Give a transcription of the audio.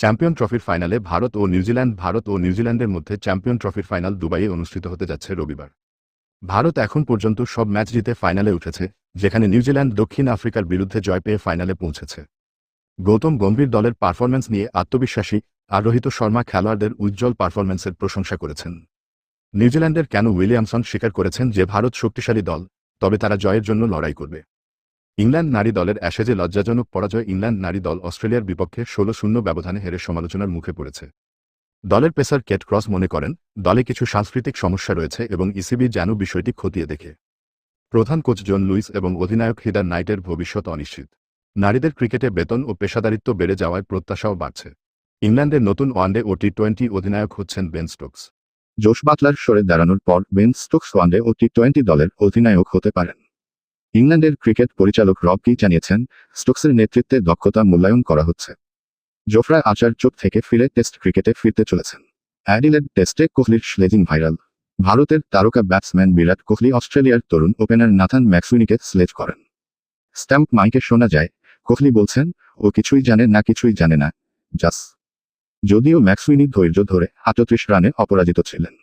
Champion ট্রফির ফাইনালে ভারত ও নিউজিল্যান্ড, ভারত ও নিউজিল্যান্ডের মধ্যে চ্যাম্পিয়ন ট্রফির ফাইনাল দুবাইয়ে অনুষ্ঠিত হতে যাচ্ছে রবিবার। ভারত এখন পর্যন্ত সব ম্যাচ জিতে ফাইনালে উঠেছে, যেখানে নিউজিল্যান্ড দক্ষিণ আফ্রিকার বিরুদ্ধে জয় পেয়ে ফাইনালে পৌঁছেছে। গৌতম গম্ভীর দলের পারফরম্যান্স নিয়ে আত্মবিশ্বাসী আর রোহিত শর্মা খেলোয়াড়দের উজ্জ্বল পারফরম্যান্সের প্রশংসা করেছেন। নিউজিল্যান্ডের কেন উইলিয়ামসন স্বীকার করেছেন যে ভারত শক্তিশালী দল, তবে তারা জয়ের জন্য লড়াই করবে। ইংল্যান্ড নারী দলের অ্যাশেজে লজ্জাজনক পরাজয় ইংল্যান্ড নারী দল অস্ট্রেলিয়ার বিপক্ষে ষোলো শূন্য ব্যবধানে হেরে সমালোচনার মুখে পড়েছে। দলের পেসার কেট ক্রস মনে করেন, দলে কিছু সাংস্কৃতিক সমস্যা রয়েছে এবং ইসিবি যেন বিষয়টি খতিয়ে দেখে। প্রধান কোচ জন লুইস এবং অধিনায়ক হিদার নাইটের ভবিষ্যৎ অনিশ্চিত। নারীদের ক্রিকেটে বেতন ও পেশাদারিত্ব বেড়ে যাওয়ায় প্রত্যাশাও বাড়ছে। ইংল্যান্ডের নতুন ওয়ানডে ও টি টোয়েন্টি অধিনায়ক হচ্ছেন বেন স্টোকস। জোশ বাটলার সরে দাঁড়ানোর পর বেন স্টোকস ওয়ানডে ও টি টোয়েন্টি দলের অধিনায়ক হতে পারেন। ইংল্যান্ডের ক্রিকেট পরিচালক রব কি জানিয়েছেন, স্টোকসের নেতৃত্বে দক্ষতা মূল্যায়ন করা হচ্ছে। জোফরা আচার চোখ থেকে ফিরে টেস্ট ক্রিকেটে ফিরতে চলেছেন। অ্যাডিলেড টেস্টে কোহলির স্লেজিং ভাইরাল। ভারতের তারকা ব্যাটসম্যান বিরাট কোহলি অস্ট্রেলিয়ার তরুণ ওপেনার নাথান ম্যাক্সুইনিকে স্লেজ করেন। স্ট্যাম্প মাইকে শোনা যায়, কোহলি বলছেন, ও কিছুই জানে না, কিছুই জানে না। জাস। যদিও ম্যাক্সুইনি ধৈর্য ধরে আটত্রিশ রানে অপরাজিত ছিলেন।